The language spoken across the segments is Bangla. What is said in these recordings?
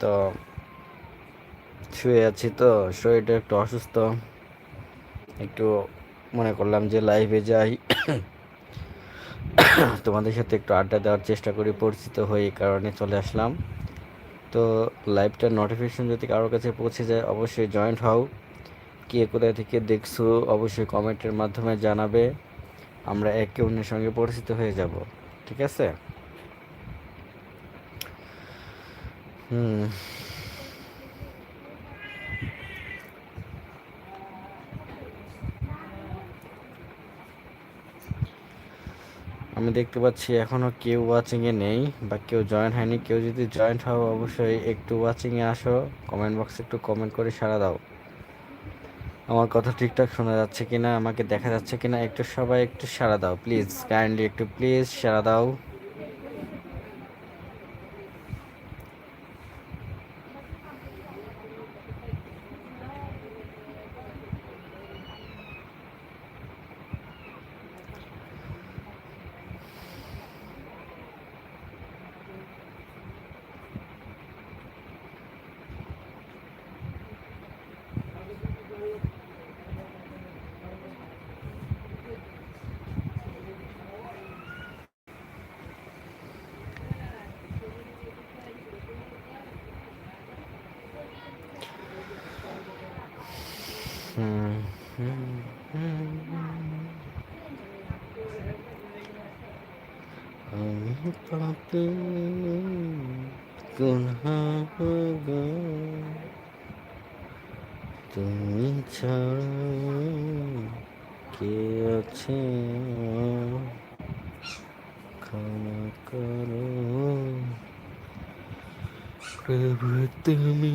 তো শুয়ে আছি তো, শরীরটা একটু অসুস্থ। একটু মনে করলাম যে লাইভে যাই। তোমাদের সাথে একটু আড্ডা দেওয়ার চেষ্টা করি, পরিচিত হয়ে এই কারণে চলে আসলাম। তো লাইভটার নোটিফিকেশন যদি কারোর কাছে পৌঁছে যায়, অবশ্যই জয়েন্ট হও। কে কোথায় থেকে দেখছ, অবশ্যই কমেন্টের মাধ্যমে জানাবে। আমরা একে অন্যের সঙ্গে পরিচিত হয়ে যাব, ঠিক আছে? হুম। আমি দেখতে পাচ্ছি এখনও কেউ ওয়াচিংয়ে নেই, বা কেউ জয়েন হয়নি। কেউ যদি জয়েন্ট হও, অবশ্যই একটু ওয়াচিংয়ে আসো। কমেন্ট বক্সে একটু কমেন্ট করে সাড়া দাও। আমার কথা ঠিকঠাক শোনা যাচ্ছে কিনা, আমাকে দেখা যাচ্ছে কিনা, একটু সবাই একটু সাড়া দাও প্লিজ কাইন্ডলি একটু প্লিজ সাড়া দাও। আমি তুমি ছাড়া কে আছে ক্ষমা করো তুমি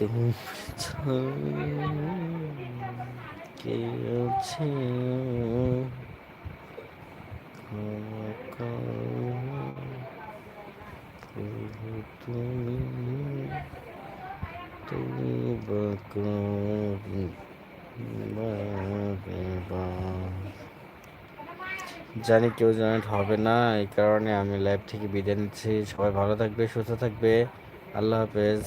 তুমি তুমি তুমি জানি কেউ জয়েন্ট হবে না, এই কারণে আমি লাইভ থেকে বিদায় নিচ্ছি। সবাই ভালো থাকবে, সুস্থ থাকবে। আল্লাহ হাফেজ।